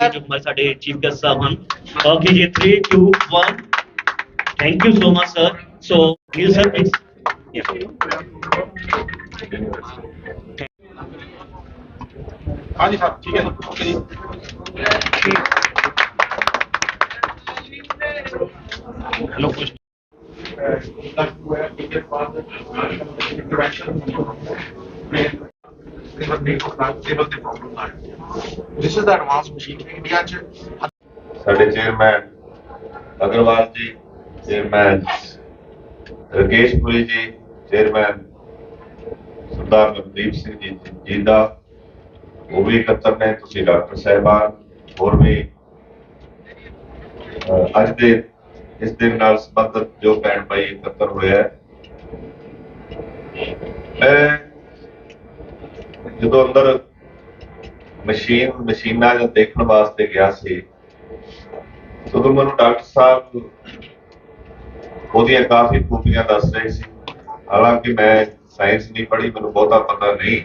ਜੋ ਹਮਾਰੇ ਸਾਡੇ ਚੀਫ ਗੈਸਟ ਸਾਹਿਬ ਹਨ ਓਕੇ ਜੀ 3 2 1 thank you so much sir so you sir please ਹਾਂਜੀ ਸਾਹਿਬ ਠੀਕ ਹੈ ਸਰ ਓਕੇ ਜੀ ਹੈਲੋ ਕੁਝ like where we get interaction table table the problem are. This is the advanced machine ਚ ਸਾਡੇ ਚੇਅਰਮੈਨ ਅਗਰਵਾਲ ਜੀ ਚੇਅਰਮੈਨ ਰਕੇਸ਼ ਪੁਰੀ ਜੀ ਚੇਅਰਮੈਨ ਸਰਦਾਰ ਨਵਦੀਪ ਸਿੰਘ ਜੀ, ਜੀਂਦਾ ਉਹ ਵੀ ਇਕੱਤਰ ਨੇ, ਤੁਸੀਂ ਡਾਕਟਰ ਸਾਹਿਬਾਨ, ਹੋਰ ਵੀ ਅੱਜ ਦੇ, ਇਸ ਦਿਨ ਨਾਲ ਸੰਬੰਧਿਤ ਜੋ ਭੈਣ ਭਾਈ ਇਕੱਤਰ ਹੋਇਆ ਮੈਂ ਜਦੋਂ ਅੰਦਰ ਮਸ਼ੀਨ ਮਸ਼ੀਨਾਂ ਨੂੰ ਦੇਖਣ ਵਾਸਤੇ ਗਿਆ ਸੀ। ਉਦੋਂ ਮੈਨੂੰ ਡਾਕਟਰ ਸਾਹਿਬ ਉਹਦੀਆਂ ਕਾਫੀ ਖੂਬੀਆਂ ਦੱਸ ਰਹੇ ਸੀ। ਹਾਲਾਂਕਿ ਮੈਂ ਸਾਇੰਸ ਨਹੀਂ ਪੜ੍ਹੀ ਮੈਨੂੰ ਬਹੁਤਾ ਪਤਾ ਨਹੀਂ।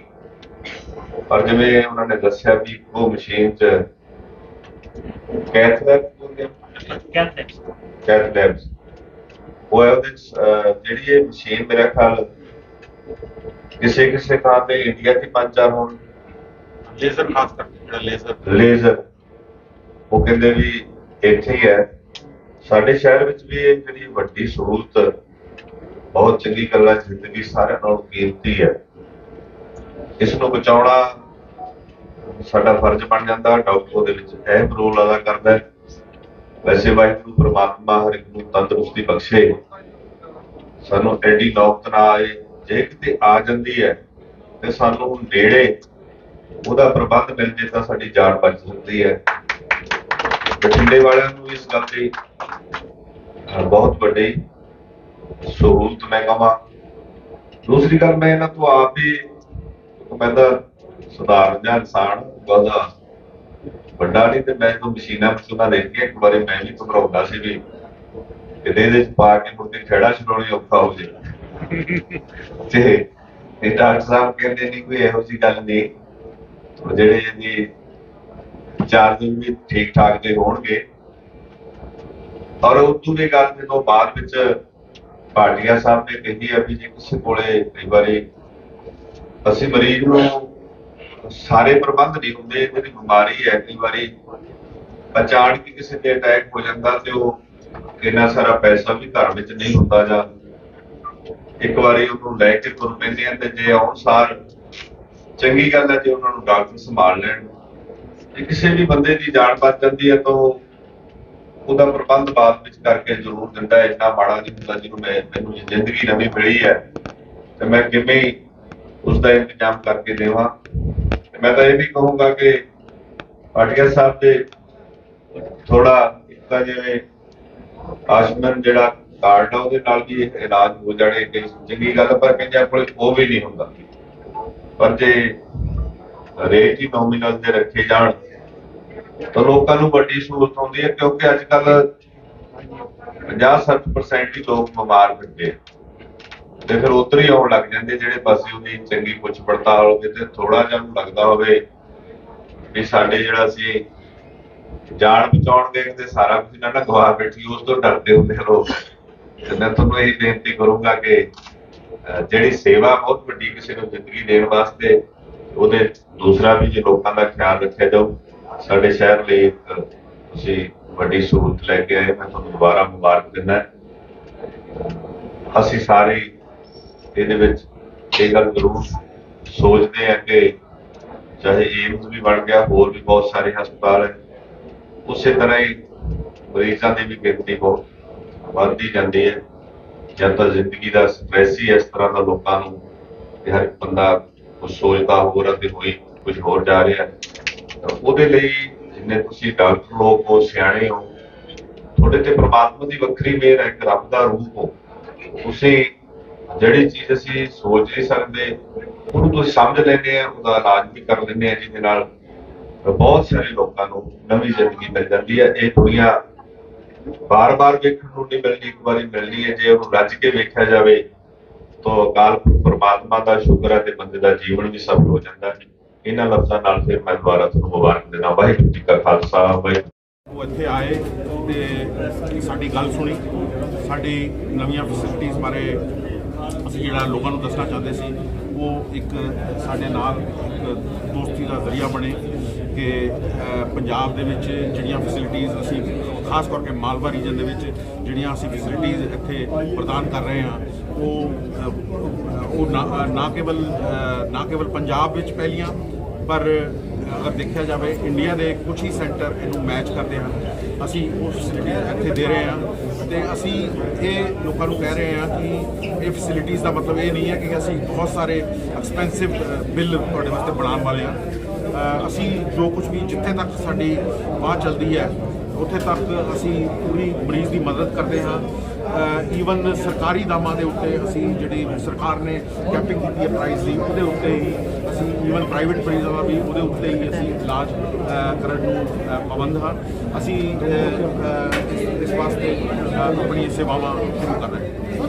ਪਰ ਜਿਵੇਂ ਉਹਨਾਂ ਨੇ ਦੱਸਿਆ ਵੀ ਉਹ ਮਸ਼ੀਨ 'ਚ ਕੈਥਲੈਬ ਕੈਂਦੇ ਕੈਥਲੈਬਸ ਉਹ ਹੈ ਉਹਦੇ ਜਿਹੜੀ ਇਹ ਮਸ਼ੀਨ ਮੇਰਾ ਖਿਆਲ ਕਿਸੇ ਕਿਸੇ ਥਾਂ ਤੇ ਇੰਡੀਆ 'ਚ ਪੰਜ ਚਾਰ ਹੋਣ। ਲੇਜ਼ਰ, ਖਾਸ ਕਰਕੇ ਜਿਹੜਾ ਲੇਜ਼ਰ। ਲੇਜ਼ਰ। ਉਹ ਕਹਿੰਦੇ ਵੀ ਇੱਥੇ ਹੀ ਹੈ। ਸਾਡੇ ਸ਼ਹਿਰ ਵਿੱਚ ਵੀ ਇਹ ਜਿਹੜੀ ਵੱਡੀ ਸਹੂਲਤ, ਬਹੁਤ ਚੰਗੀ ਗੱਲ ਹੈ, ਜ਼ਿੰਦਗੀ ਸਾਰਿਆਂ ਨਾਲੋਂ ਕੀਮਤੀ ਹੈ। ਇਸ ਨੂੰ ਬਚਾਉਣਾ ਸਾਡਾ ਫਰਜ਼ ਬਣ ਜਾਂਦਾ, ਡਾਕਟਰ ਉਹਦੇ ਵਿੱਚ ਅਹਿਮ ਰੋਲ ਅਦਾ ਕਰਦਾ ਹੈ। ਵੈਸੇ ਵਾਹਿਗੁਰੂ ਪ੍ਰਮਾਤਮਾ ਹਰ ਇੱਕ ਨੂੰ ਤੰਦਰੁਸਤੀ ਬਖਸ਼ੇ। ਸਾਨੂੰ ਐਡੀ ਨੌਕਤ ਨਾ ਆਏ। ਜੇ ਕਿਤੇ ਆ ਜਾਂਦੀ ਹੈ, ਤੇ ਸਾਨੂੰ ਨੇੜੇ ਉਹਦਾ ਪ੍ਰਬੰਧ ਮਿਲ ਜੇ ਤਾਂ ਸਾਡੀ ਜਾਨ ਬਚ ਸਕਦੀ ਹੈ। ਬਠਿੰਡੇ ਵਾਲਿਆਂ ਨੂੰ ਇਸ ਗੱਲ ਦੀ ਬਹੁਤ ਵੱਡੀ ਸਹੂਲਤ ਮੈਂ ਕਹਾਂ। ਦੂਸਰੀ ਗੱਲ, ਮੈਂ ਇਹਨਾਂ ਤੋਂ ਆਪ ਹੀ ਇੱਕ ਮੈਂ ਸੁਧਾਰਨ ਜਾਂ ਇਨਸਾਨ ਬਹੁਤਾ ਵੱਡਾ ਨਹੀਂ ਤੇ ਮੈਂ ਤੋਂ ਮਸ਼ੀਨਾਂ ਮਸ਼ੀਨਾਂ ਦੇਖ ਕੇ ਇੱਕ ਵਾਰੀ ਮੈਂ ਵੀ ਘਬਰਾਉਂਦਾ ਸੀ ਵੀ ਕਿਤੇ ਇਹਦੇ ਚ ਪਾ ਕੇ ਮੁੜ ਕੇ ਖੇੜਾ ਛਡਾਉਣੀ ਔਖਾ ਹੋ ਜੇ। ਤੇ ਇਹ ਡਾਕਟਰ ਸਾਹਿਬ ਕਹਿੰਦੇ ਨਹੀਂ ਕੋਈ ਇਹੋ ਜਿਹੀ ਗੱਲ ਨਹੀਂ। ਜਿਹੜੇ ਇਹਦੀ ਚਾਰਜਿੰਗ ਵੀ ਠੀਕ ਠਾਕ ਦੇ ਹੋਣਗੇ। ਔਰ ਉਦੋਂ ਦੀ ਗੱਲ ਜਦੋਂ ਬਾਅਦ ਵਿੱਚ ਭਾਟੀਆ ਸਾਹਿਬ ਨੇ ਕਹੀ ਹੈ ਵੀ ਜੇ ਕਿਸੇ ਕੋਲੇ ਕਈ ਵਾਰੀ ਅਸੀਂ ਮਰੀਜ਼ ਨੂੰ ਸਾਰੇ ਪ੍ਰਬੰਧ ਨਹੀਂ ਹੁੰਦੇ ਜਿਹੜੀ ਬਿਮਾਰੀ ਹੈ, ਕਈ ਵਾਰੀ ਅਚਾਨਕ ਹੀ ਕਿਸੇ ਤੇ ਅਟੈਕ ਹੋ ਜਾਂਦਾ ਤੇ ਉਹ ਇੰਨਾ ਸਾਰਾ ਪੈਸਾ ਵੀ ਘਰ ਵਿੱਚ ਨਹੀਂ ਹੁੰਦਾ ਜਾਂ ਇੱਕ ਵਾਰੀ ਉਹਨੂੰ ਲੈ ਕੇ ਤੁਰ ਪੈਂਦੇ ਆ ਤੇ ਜੇ ਆਉਣ ਸਾਰ ਚੰਗੀ ਗੱਲ ਹੈ ਜੇ ਉਹਨਾਂ ਨੂੰ ਡਾਕਟਰ ਸੰਭਾਲ ਲੈਣ। ਜੇ ਕਿਸੇ ਵੀ ਬੰਦੇ ਦੀ ਜਾਨ ਬਚ ਜਾਂਦੀ ਹੈ ਤਾਂ ਉਹਦਾ ਪ੍ਰਬੰਧ ਬਾਅਦ ਵਿੱਚ ਕਰਕੇ ਜ਼ਰੂਰ ਦਿੰਦਾ ਹੈ। ਇੰਨਾ ਮਾੜਾ ਨਹੀਂ ਹੁੰਦਾ ਜਿਹਨੂੰ ਮੈਂ, ਮੈਨੂੰ ਜ਼ਿੰਦਗੀ ਨਵੀਂ ਮਿਲੀ ਹੈ, ਤੇ ਮੈਂ ਕਿਵੇਂ ਹੀ ਉਸ ਦਾ ਇੰਤਜ਼ਾਮ ਕਰਕੇ ਦੇਵਾਂ। ਤੇ ਮੈਂ ਤਾਂ ਇਹ ਵੀ ਕਹੂੰਗਾ ਕਿ ਪਾਟਿਆ ਸਾਹਿਬ ਦੇ ਥੋੜਾ ਇੱਕ ਤਾਂ ਜਿਵੇਂ ਆਯੁਸ਼ਮਾਨ ਜਿਹੜਾ ਕਾਰਡ ਆ, ਉਹਦੇ ਨਾਲ ਵੀ ਇਲਾਜ ਹੋ ਜਾਣੇ। ਕਿ ਚੰਗੀ ਗੱਲ ਪਰ ਕਈਆਂ ਕੋਲ ਉਹ ਵੀ ਨਹੀਂ ਹੁੰਦਾ। ਪਰ ਜੇ ਰੇਟ ਹੀ ਨੋਮੀਨਲ ਦੇ ਰੱਖੇ ਜਾਣ, ਤਾਂ ਲੋਕਾਂ ਨੂੰ ਵੱਡੀ ਸਹੂਲਤ ਹੁੰਦੀ ਹੈ ਕਿਉਂਕਿ ਅੱਜ ਕੱਲ 50-60% ਹੀ ਲੋਕ ਬਿਮਾਰ ਫਿਰਦੇ ਆ। ਤੇ ਫਿਰ ਉਧਰ ਹੀ ਆਉਣ ਲੱਗ ਜਾਂਦੇ ਜਿਹੜੇ ਪਾਸੇ ਉਹਦੀ ਚੰਗੀ ਪੁੱਛ ਪੜਤਾਲ ਹੋਵੇ ਤੇ ਥੋੜਾ ਜਿਹਾ ਨੂੰ ਲੱਗਦਾ ਹੋਵੇ ਵੀ ਸਾਡੇ ਜਿਹੜਾ ਸੀ, ਜਾਣ ਬਚਾਉਣ ਦੇ ਕਿਤੇ ਸਾਰਾ ਕੁਝ ਨਾ ਗਵਾ ਬੈਠੀ, ਉਸ ਤੋਂ ਡਰਦੇ ਹੁੰਦੇ ਆ ਲੋਕ। ਤੇ ਮੈਂ ਤੁਹਾਨੂੰ ਇਹ ਬੇਨਤੀ ਕਰੂੰਗਾ ਕਿ ਜਿਹੜੀ ਸੇਵਾ ਬਹੁਤ ਵੱਡੀ ਕਿਸੇ ਨੂੰ ਜ਼ਿੰਦਗੀ ਦੇਣ ਵਾਸਤੇ, ਉਹਦੇ ਦੂਸਰਾ ਵੀ ਜੇ ਲੋਕਾਂ ਦਾ ਖਿਆਲ ਰੱਖਿਆ ਜਾਊ, ਸਾਡੇ ਸ਼ਹਿਰ ਲਈ ਇੱਕ ਤੁਸੀਂ ਵੱਡੀ ਸਹੂਲਤ ਲੈ ਕੇ ਆਏ, ਮੈਂ ਤੁਹਾਨੂੰ ਦੁਬਾਰਾ ਮੁਬਾਰਕ ਦਿੰਦਾ ਅਸੀਂ ਸਾਰੇ ਇਹਦੇ ਵਿੱਚ ਇਹ ਗੱਲ ਜ਼ਰੂਰ ਸੋਚਦੇ ਆ ਕਿ ਚਾਹੇ ਏਮਸ ਵੀ ਬਣ ਗਿਆ, ਹੋਰ ਵੀ ਬਹੁਤ ਸਾਰੇ ਹਸਪਤਾਲ ਹੈ। ਉਸੇ ਤਰ੍ਹਾਂ ਹੀ ਮਰੀਜ਼ਾਂ ਦੀ ਵੀ ਗਿਣਤੀ ਬਹੁਤ ਵੱਧਦੀ ਜਾਂਦੀ ਹੈ। ਜਦ ਤਾਂ ਜ਼ਿੰਦਗੀ ਦਾ ਸਟ੍ਰੈਸ ਹੀ ਇਸ ਤਰ੍ਹਾਂ ਦਾ ਲੋਕਾਂ ਨੂੰ ਕਿ ਹਰ ਇੱਕ ਬੰਦਾ ਕੁਝ ਸੋਚਦਾ ਹੋਰ ਅਤੇ ਹੋਈ ਕੁਝ ਹੋਰ ਜਾ ਰਿਹਾ ਉਹਦੇ ਲਈ ਜਿੰਨੇ ਤੁਸੀਂ ਡਾਕਟਰ ਲੋਕ ਹੋ ਸਿਆਣੇ ਹੋ, ਤੁਹਾਡੇ ਤੇ ਪ੍ਰਮਾਤਮਾ ਦੀ ਵੱਖਰੀ ਮਿਹਰ ਹੈ, ਇੱਕ ਰੱਬ ਦਾ ਰੂਪ ਹੋ, ਤੁਸੀਂ ਜਿਹੜੀ ਚੀਜ਼ ਅਸੀਂ ਸੋਚ ਨਹੀਂ ਸਕਦੇ, ਉਹਨੂੰ ਤੁਸੀਂ ਸਮਝ ਲੈਂਦੇ ਆ, ਉਹਦਾ ਇਲਾਜ ਵੀ ਕਰ ਲੈਂਦੇ ਆ, ਜਿਹਦੇ ਨਾਲ ਬਹੁਤ ਸਾਰੇ ਲੋਕਾਂ ਨੂੰ ਨਵੀਂ ਜ਼ਿੰਦਗੀ ਮਿਲ ਜਾਂਦੀ ਹੈ, ਇਹ ਦੁਨੀਆ ਬਾਰ-ਬਾਰ ਵੇਖਣ ਨੂੰ ਨਹੀਂ ਮਿਲਣੀ, ਇੱਕ ਵਾਰੀ ਮਿਲਣੀ ਹੈ, ਜੇ ਉਹਨੂੰ ਰੱਜ ਕੇ ਵੇਖਿਆ ਜਾਵੇ, ਤਾਂ ਅਕਾਲ ਪੁਰਖ ਦਾ ਸ਼ੁਕਰ ਹੈ ਤੇ ਬੰਦੇ ਦਾ ਜੀਵਨ ਵੀ ਸਫਲ ਹੋ ਜਾਂਦਾ ਹੈ। ਇਹਨਾਂ ਲਫ਼ਜ਼ਾਂ ਨਾਲ ਫਿਰ ਮੈਂ ਦੁਬਾਰਾ ਤੁਹਾਨੂੰ ਮੁਬਾਰਕ ਦੇਣਾ ਵਾਹਿਗੁਰੂ ਜੀ ਕਾ ਖਾਲਸਾ, ਵਾਹਿਗੁਰੂ ਉਹ ਇੱਥੇ ਆਏ ਤੇ ਸਾਡੀ ਗੱਲ ਸੁਣੀ। ਸਾਡੀ ਨਵੀਆਂ ਫੈਸਿਲਿਟੀਆਂ ਬਾਰੇ ਅਸੀਂ ਜਿਹੜਾ ਲੋਕਾਂ ਨੂੰ ਦੱਸਣਾ ਚਾਹੁੰਦੇ ਸੀ ਉਹ ਇੱਕ ਸਾਡੇ ਨਾਲ ਇੱਕ ਦੋਸਤੀ ਦਾ ਜ਼ਰੀਆ ਬਣੇ ਕਿ ਪੰਜਾਬ ਦੇ ਵਿੱਚ ਜਿਹੜੀਆਂ ਫੈਸਿਲਿਟੀਆਂ ਅਸੀਂ ਖਾਸ ਕਰਕੇ ਮਾਲਵਾ ਰੀਜਨ ਦੇ ਵਿੱਚ ਜਿਹੜੀਆਂ ਅਸੀਂ ਫੈਸਿਲਿਟੀਆਂ ਇੱਥੇ ਪ੍ਰਦਾਨ ਕਰ ਰਹੇ ਹਾਂ, ਉਹ ਉਹ ਨਾ ਕੇਵਲ ਨਾ ਕੇਵਲ ਪੰਜਾਬ ਵਿੱਚ ਪਹਿਲੀਆਂ, ਪਰ ਅਗਰ ਦੇਖਿਆ ਜਾਵੇ, ਇੰਡੀਆ ਦੇ ਕੁਝ ਹੀ ਸੈਂਟਰ ਇਹਨੂੰ ਮੈਚ ਕਰਦੇ ਹਨ। ਅਸੀਂ ਉਹ ਫੈਸਿਲਿਟੀਆਂ ਇੱਥੇ ਦੇ ਰਹੇ ਹਾਂ ਤੇ ਅਸੀਂ ਇਹ ਲੋਕਾਂ ਨੂੰ ਕਹਿ ਰਹੇ ਹਾਂ ਕਿ ਇਹ ਫੈਸਿਲਿਟੀਆਂ ਦਾ ਮਤਲਬ ਇਹ ਨਹੀਂ ਹੈ ਕਿ ਅਸੀਂ ਬਹੁਤ ਸਾਰੇ ਐਕਸਪੈਂਸਿਵ ਬਿੱਲ ਤੁਹਾਡੇ ਵਾਸਤੇ ਬਣਾਉਣ ਵਾਲੇ ਹਾਂ। ਅਸੀਂ ਜੋ ਕੁਝ ਵੀ ਜਿੱਥੇ ਤੱਕ ਸਾਡੀ ਬਾਹ ਚੱਲਦੀ ਹੈ, ਉੱਥੇ ਤੱਕ ਅਸੀਂ ਪੂਰੀ ਮਰੀਜ਼ ਦੀ ਮਦਦ ਕਰਦੇ ਹਾਂ। ਈਵਨ ਸਰਕਾਰੀ ਦਾਮਾਂ ਦੇ ਉੱਤੇ ਅਸੀਂ ਜਿਹੜੀ ਸਰਕਾਰ ਨੇ ਕੈਪਿੰਗ ਕੀਤੀ ਹੈ ਪ੍ਰਾਈਸ ਦੀ ਉਹਦੇ ਉੱਤੇ ਹੀ ਅਸੀਂ ਈਵਨ ਪ੍ਰਾਈਵੇਟ ਮਰੀਜ਼ਾਂ ਦਾ ਵੀ ਉਹਦੇ ਉੱਤੇ ਹੀ ਅਸੀਂ ਇਲਾਜ ਕਰਨ ਨੂੰ ਪਾਬੰਦ ਹਾਂ। ਅਸੀਂ ਇਸ- ਵਾਸਤੇ ਅ, ਆਪਣੀ ਸੇਵਾਵਾਂ ਸ਼ੁਰੂ ਕਰ ਰਹੇ ਹਾਂ।